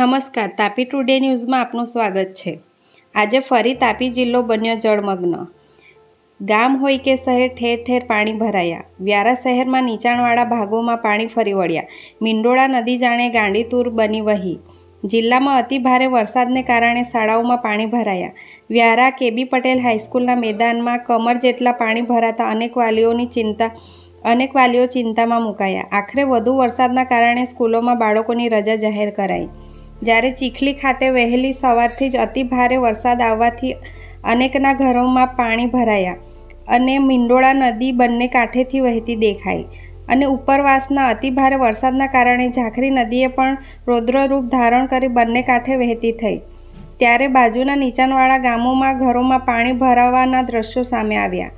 નમસ્કાર, તાપી ટુડે ન્યૂઝમાં આપનું સ્વાગત છે. આજે ફરી તાપી જિલ્લો બન્યો જળમગ્ન. ગામ હોય કે શહેર, ઠેર ઠેર પાણી ભરાયા. વ્યારા શહેરમાં નીચાણવાળા ભાગોમાં પાણી ફરી વળ્યા. મિંડોળા નદી જાણે ગાંડીતુર બની વહી. જિલ્લામાં અતિ ભારે વરસાદને કારણે શાળાઓમાં પાણી ભરાયા. વ્યારા કેબી પટેલ હાઈસ્કૂલના મેદાનમાં કમર જેટલા પાણી ભરાતા અનેક વાલીઓની ચિંતા, અનેક વાલીઓ ચિંતામાં મુકાયા. આખરે વધુ વરસાદના કારણે સ્કૂલોમાં બાળકોની રજા જાહેર કરાઈ. જ્યારે ચીખલી ખાતે વહેલી સવારથી જ અતિ ભારે વરસાદ આવવાથી અનેકના ઘરોમાં પાણી ભરાયા અને મિંડોળા નદી બંને કાંઠેથી વહેતી દેખાઈ અને ઉપરવાસના અતિ ભારે વરસાદના કારણે ઝાખરી નદીએ પણ રૌદ્રરૂપ ધારણ કરી બંને કાંઠે વહેતી થઈ. ત્યારે બાજુના નીચાણવાળા ગામોમાં ઘરોમાં પાણી ભરાવાના દ્રશ્યો સામે આવ્યા.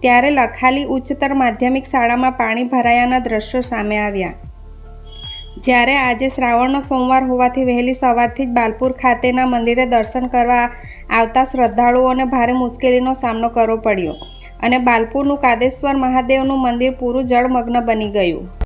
ત્યારે લખાલી ઉચ્ચતર માધ્યમિક શાળામાં પાણી ભરાયાના દ્રશ્યો સામે આવ્યા. જ્યારે આજે શ્રાવણનો સોમવાર હોવાથી વહેલી સવારથી જ બાલપુર ખાતેના મંદિરે દર્શન કરવા આવતા શ્રદ્ધાળુઓને ભારે મુશ્કેલીનો સામનો કરવો પડ્યો અને બાલપુરનું કાદેશ્વર મહાદેવનું મંદિર પૂરું જળમગ્ન બની ગયું.